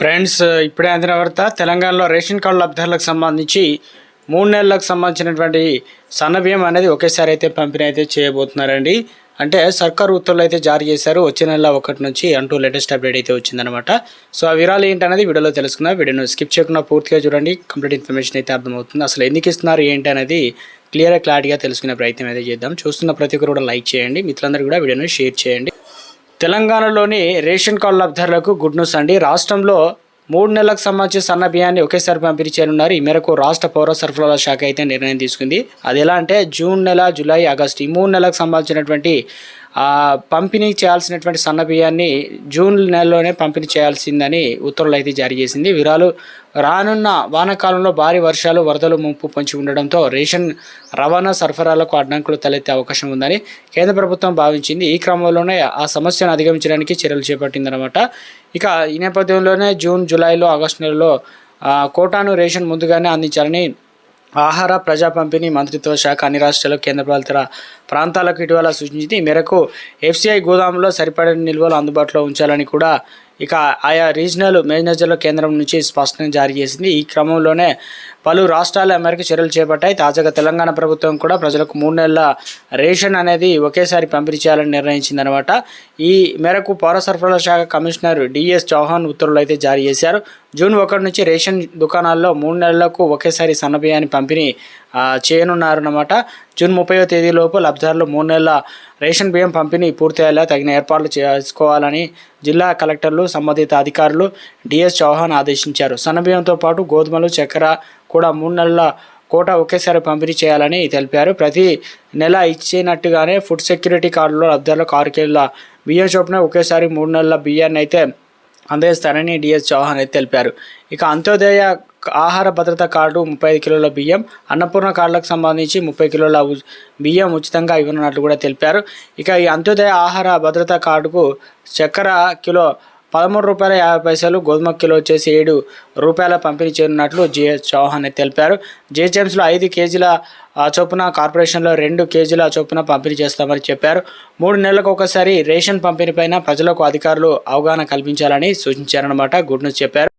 Friends ఇప్పుడే అందిన వార్త తెలంగాణలో రేషన్ కార్డు లబ్ధిదారులకు సంబంధించి మూడు నెలలకు సంబంధించినటువంటి సన్నబియ్యం అనేది ఒకేసారి అయితే పంపిణీ అయితే చేయబోతున్నారండి. అంటే సర్కారు ఉత్తర్వులు అయితే జారీ చేశారు. వచ్చే నెల ఒకటి నుంచి అంటూ లేటెస్ట్ అప్డేట్ అయితే వచ్చిందనమాట సో ఆ వివరాలు ఏంటనేది వీడియోలో తెలుసుకుందాం. వీడియోను స్కిప్ చేయకుండా పూర్తిగా చూడండి. కంప్లీట్ ఇన్ఫర్మేషన్ అయితే అర్థమవుతుంది. అసలు ఎందుకు ఇస్తున్నారు ఏంటి అనేది క్లియర్గా క్లారిటీగా తెలుసుకునే ప్రయత్నం అయితే చేద్దాం. చూస్తున్న ప్రతి ఒక్కరు కూడా లైక్ చేయండి. మిత్రులందరూ కూడా వీడియోను షేర్ చేయండి. తెలంగాణలోని రేషన్ కార్డు లబ్ధిదారులకు గుడ్ న్యూస్ అండి. రాష్ట్రంలో మూడు నెలలకు సంబంధించిన సన్న బియ్యాన్ని ఒకేసారి పంపిణీ చేయనున్నారు. ఈ మేరకు రాష్ట్ర పౌర సరఫరాల శాఖ అయితే నిర్ణయం తీసుకుంది. అది ఎలా అంటే జూన్ నెల జూలై ఆగస్టు ఈ మూడు నెలలకు సంబంధించినటువంటి పంపిణీ చేయాల్సినటువంటి సన్న బియ్యాన్ని జూన్ నెలలోనే పంపిణీ చేయాల్సిందని ఉత్తర్వులు అయితే జారీ చేసింది. వివరాలు రానున్న వానాకాలంలో భారీ వర్షాలు వరదలు ముంపు పొంచి ఉండడంతో రేషన్ రవాణా సరఫరాలకు అడ్డంకులు తలెత్తే అవకాశం ఉందని కేంద్ర ప్రభుత్వం భావించింది. ఈ క్రమంలోనే ఆ సమస్యను అధిగమించడానికి చర్యలు చేపట్టిందనమాట ఇక ఈ నేపథ్యంలోనే జూన్ జూలైలో ఆగస్టు నెలలో కోటాను రేషన్ ముందుగానే అందించాలని ఆహార ప్రజా పంపిణీ మంత్రిత్వ శాఖ అన్ని రాష్ట్రాలు కేంద్రపాలిత ప్రాంతాలకు ఇటీవల సూచించింది. ఈ మేరకు ఎఫ్సిఐ గోదాములో సరిపడని నిల్వలు అందుబాటులో ఉంచాలని కూడా ఇక ఆయా రీజనల్ మేనేజర్ల కేంద్రం నుంచి స్పష్టంగా జారీ చేసింది. ఈ క్రమంలోనే పలు రాష్ట్రాలు మేరకు చర్యలు చేపట్టాయి. తాజాగా తెలంగాణ ప్రభుత్వం కూడా ప్రజలకు మూడు నెలల రేషన్ అనేది ఒకేసారి పంపిణీ చేయాలని నిర్ణయించిందనమాట ఈ మేరకు పౌర సరఫరాల శాఖ కమిషనర్ డిఎస్ చౌహాన్ ఉత్తర్వులు అయితే జారీ చేశారు. జూన్ ఒకటి నుంచి రేషన్ దుకాణాల్లో మూడు నెలలకు ఒకేసారి సన్నబియ్యాన్ని పంపిణీ చేయనున్నారన్నమాట. జూన్ ముప్పైవ తేదీలోపు లబ్ధిదారులు మూడు నెలల రేషన్ బియ్యం పంపిణీ పూర్తయ్యేలా తగిన ఏర్పాట్లు చేసుకోవాలని జిల్లా కలెక్టర్లు సంబంధిత అధికారులు డిఎస్ చౌహాన్ ఆదేశించారు. సన్నబియ్యంతో పాటు గోధుమలు చక్కెర కూడా మూడు నెలల కోట ఒకేసారి పంపిణీ చేయాలని తెలిపారు. ప్రతి నెల ఇచ్చినట్టుగానే ఫుడ్ సెక్యూరిటీ కార్డులో లబ్ధిదారులకు ఆరు కేజీల బియ్యం చొప్పున ఒకేసారి మూడు నెలల బియ్యాన్ని అయితే అందజేస్తారని డిఎస్ చౌహాన్ అయితే తెలిపారు. ఇక అంత్యోదయ ఆహార భద్రత కార్డు ముప్పై ఐదు కిలోల బియ్యం అన్నపూర్ణ కార్డులకు సంబంధించి ముప్పై కిలోల బియ్యం ఉచితంగా ఇవ్వనున్నట్లు కూడా తెలిపారు. ఇక ఈ అంత్యోదయ ఆహార భద్రత కార్డుకు చక్కెర కిలో పదమూడు రూపాయల యాభై పైసలు గోధుమ కిలో వచ్చేసి ఏడు రూపాయల పంపిణీ చేయనున్నట్లు జిఎస్ చౌహాన్ తెలిపారు. జిహెచ్ఎంస్లో ఐదు కేజీల ఆ, చొప్పున కార్పొరేషన్లో రెండు కేజీల చొప్పున పంపిణీ చేస్తామని చెప్పారు. మూడు నెలలకు ఒకసారి రేషన్ పంపిణీపైన ప్రజలకు అధికారులు అవగాహన కల్పించాలని సూచించారన్నమాట గుడ్ న్యూస్ చెప్పారు.